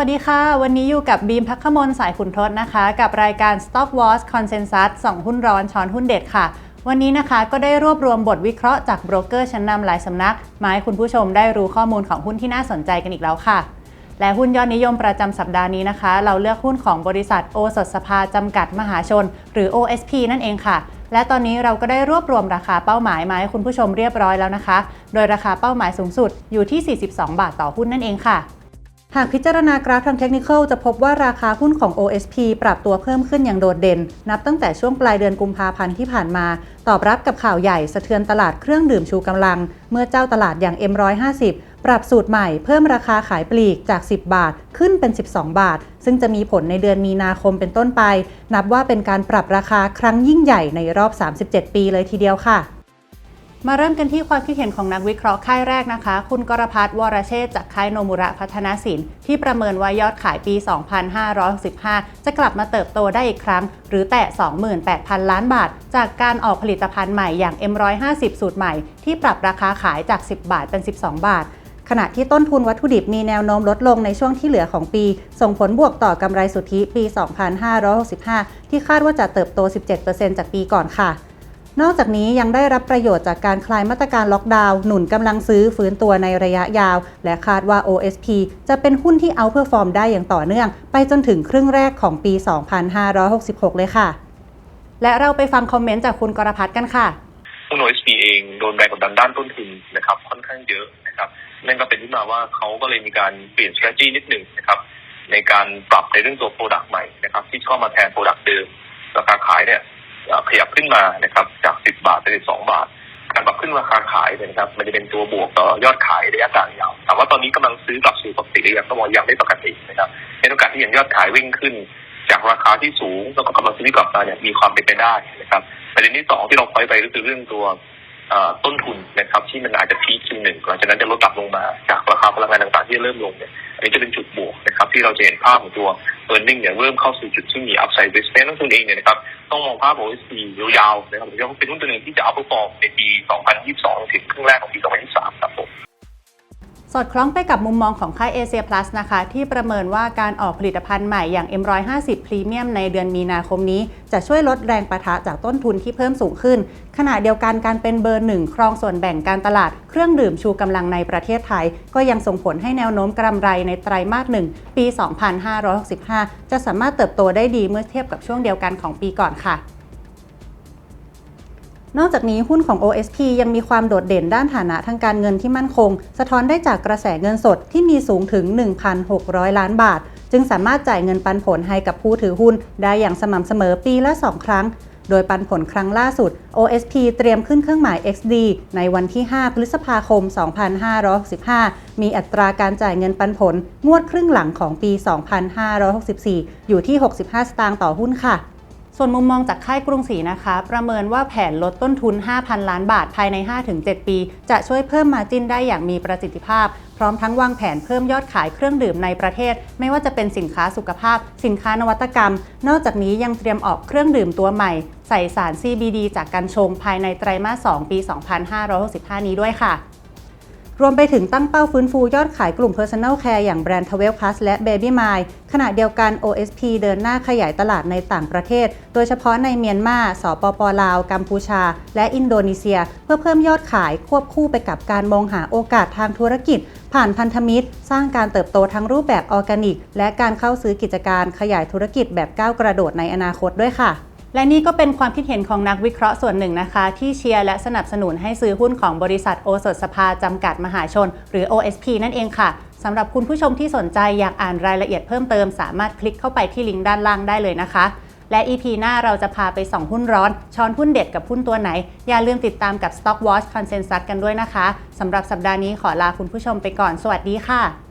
วัสดีค่ะ วันนี้อยู่กับบีมพักขมลสายขุนทศนะคะ กับรายการ Stock Wars Consensus สองหุ้นร้อนช้อนหุ้นเด็ดค่ะ วันนี้นะคะก็ได้รวบรวมบทวิเคราะห์จากโบรกเกอร์ชั้นนำหลายสำนัก มาให้คุณผู้ชมได้รู้ข้อมูลของหุ้นที่น่าสนใจกันอีกแล้วค่ะ และหุ้นยอดนิยมประจำสัปดาห์นี้นะคะ เราเลือกหุ้นของบริษัทโอสถสภาจำกัดมหาชน หรือ OSP นั่นเองค่ะและตอนนี้เราก็ได้รวบรวมราคาเป้าหมายมาให้คุณผู้ชมเรียบร้อยแล้วนะคะ โดยราคาเป้าหมายสูงสุดอยู่ที่ 42 บาทต่อหุ้นนั่นเองค่ะ หากพิจารณากราฟทางเทคนิคจะพบว่าราคาหุ้นของ OSP ปรับตัวเพิ่มขึ้นอย่างโดดเด่น นับตั้งแต่ช่วงปลายเดือนกุมภาพันธ์ที่ผ่านมา ตอบรับกับข่าวใหญ่สะเทือนตลาดเครื่องดื่มชูกำลัง เมื่อเจ้าตลาดอย่าง M150 ปรับสูตรใหม่เพิ่มราคาขายปลีกจาก 10 บาทขึ้นเป็น 12 บาท ซึ่งจะมีผลในเดือนมีนาคมเป็นต้นไป นับว่าเป็นการปรับราคาครั้งยิ่งใหญ่ในรอบ 37 ปีเลยทีเดียวค่ะ มาเริ่มกันที่ความคิดเห็นของนักวิเคราะห์ค่ายแรกนะคะ คุณกรพัฒน์วรเชษจากค่ายโนมุระพัฒนาสินที่ประเมินว่ายอดขายปี 2565 จะกลับมาเติบโตได้อีกครั้ง หรือแตะ 28,000 ล้านบาท จากการออกผลิตภัณฑ์ใหม่อย่าง M150 สูตรใหม่ ที่ปรับราคาขายจาก 10 บาทเป็น 12 บาทขณะที่ต้นทุนวัตถุดิบมีแนวโน้มลดลงในช่วงที่เหลือของปี ส่งผลบวกต่อกำไรสุทธิปี 2565 ที่คาดว่าจะเติบโต 17%จากปีก่อนค่ะ นอกจากนี้ยังได้รับประโยชน์จากการคลายมาตรการล็อกดาวน์หนุนกำลังซื้อฟื้นตัวในระยะยาว และคาดว่า OSP จะเป็นหุ้นที่เอาเพอร์ฟอร์มได้อย่างต่อเนื่อง ไปจนถึงครึ่งแรกของปี 2566 เลยค่ะ และเราไปฟังคอมเมนต์จากคุณกรพัฒน์กันค่ะหุ้น OSP เองโดนแรงกดดันด้านต้นทุนนะครับค่อนข้างเยอะนะครับนั่นก็เป็นที่มาว่าเขาก็เลยมีการเปลี่ยน strategy นิดหนึ่งนะครับในการปรับในเรื่องตัว product ใหม่นะครับที่เข้ามาแทน product เดิมราคาขายเนี่ย ขยับขึ้นมานะครับจาก10บาทเป็น2บาท การปรับขึ้นราคาขายนะครับ มันจะเป็นตัวบวกต่อยอดขายระยะกลางยาวแต่ว่าตอนนี้กำลังซื้อกลับสู่ปกติหรือยังต้องบอกยังไม่ปกตินะครับในโอกาสที่ยังยอดขายวิ่งขึ้น จากราคาที่สูงแล้วก็กำลังซื้อกลับมาเนี่ยมีความเป็นไปได้นะครับประเด็นที่สองที่เราคอยไปก็คือเรื่องตัวต้นทุนนะครับที่มันอาจจะพีคจุดหนึ่งหลังจากนั้นจะลดกลับลงมาจากราคาพลังงานต่าง ที่เริ่มลงเนี่ยอันนี้จะเป็นจุดบวกนะครับที่เราจะเห็นภาพของตัว e a r n i n g เนี่ยเริ่มเข้าสู่จุดที่มี upside risk เพราะฉะนั้นนักลงทุนเองเนี่ยนะครับต้องมองภาพ OSP ยาวๆนะครับเพราะเป็นหุ้นตัวหนึ่งที่จะเอาไปต่อในปี 2022 ถึงครึ่งแรกของปี 2023 ครับผม สอดคล้องไปกับมุมมองของค่าย Asia Plus นะคะ ที่ประเมินว่าการออกผลิตภัณฑ์ใหม่อย่าง M150 Premium ในเดือนมีนาคมนี้ จะช่วยลดแรงประทะจากต้นทุนที่เพิ่มสูงขึ้น ขณะเดียวกันการเป็นเบอร์หนึ่งครองส่วนแบ่งการตลาด เครื่องดื่มชูกำลังในประเทศไทย ก็ยังส่งผลให้แนวโน้มกำไรในไตรมาสหนึ่งปี 2565 จะสามารถเติบโตได้ดีเมื่อเทียบกับช่วงเดียวกันของปีก่อนค่ะ นอกจากนี้หุ้นของ OSP ยังมีความโดดเด่นด้านฐานะทางการเงินที่มั่นคง สะท้อนได้จากกระแสเงินสดที่มีสูงถึง 1,600 ล้านบาท จึงสามารถจ่ายเงินปันผลให้กับผู้ถือหุ้น ได้อย่างสม่ำเสมอปีละ 2 ครั้ง โดยปันผลครั้งล่าสุด OSP เตรียมขึ้นเครื่องหมาย XD ในวันที่ 5 พฤษภาคม 2565 มีอัตราการจ่ายเงินปันผล งวดครึ่งหลังของปี 2564 อยู่ที่ 65 สตางค์ต่อหุ้นค่ะ ส่วนมุมมองจากค่ายกรุงศรีนะคะ ประเมินว่าแผนลดต้นทุน 5,000 ล้านบาทภายใน 5-7 ปี จะช่วยเพิ่มมาจิ้นได้อย่างมีประสิทธิภาพ พร้อมทั้งวางแผนเพิ่มยอดขายเครื่องดื่มในประเทศ ไม่ว่าจะเป็นสินค้าสุขภาพ สินค้านวัตกรรม นอกจากนี้ยังเตรียมออกเครื่องดื่มตัวใหม่ ใส่สาร CBD จากกัญชงภายในไตรมาส 2 ปี 2565 นี้ด้วยค่ะ รวมไปถึงตั้งเป้าฟื้นฟูยอดขายกลุ่ม Personal Care อย่างแบรนด์ t w e l Plus และ Baby m i ขณะเดียวกัน OSP เดินหน้าขยายตลาดในต่างประเทศ โดยเฉพาะในเมียนมา สปปลาว กัมพูชา และอินโดนีเซีย เพื่อเพิ่มยอดขายควบคู่ไปกับการมองหาโอกาสทางธุรกิจ ผ่านพันธมิตร สร้างการเติบโตทั้งรูปแบบออร์แกนิก และการเข้าซื้อกิจการขยายธุรกิจแบบก้าวกระโดดในอนาคตด้วยค่ะ และนี่ก็เป็นความคิดเห็นของนักวิเคราะห์ส่วนหนึ่งนะคะ ที่เชียร์และสนับสนุนให้ซื้อหุ้นของบริษัทโอสถสภาจำกัดมหาชน หรือ OSP นั่นเองค่ะสำหรับคุณผู้ชมที่สนใจอยากอ่านรายละเอียดเพิ่มเติมสามารถคลิกเข้าไปที่ลิงก์ด้านล่างได้เลยนะคะ และ EP หน้าเราจะพาไปส่องหุ้นร้อน ช้อนหุ้นเด็ดกับหุ้นตัวไหน อย่าลืมติดตามกับ Stock Watch Consensus กันด้วยนะคะสำหรับสัปดาห์นี้ขอลาคุณผู้ชมไปก่อน สวัสดีค่ะ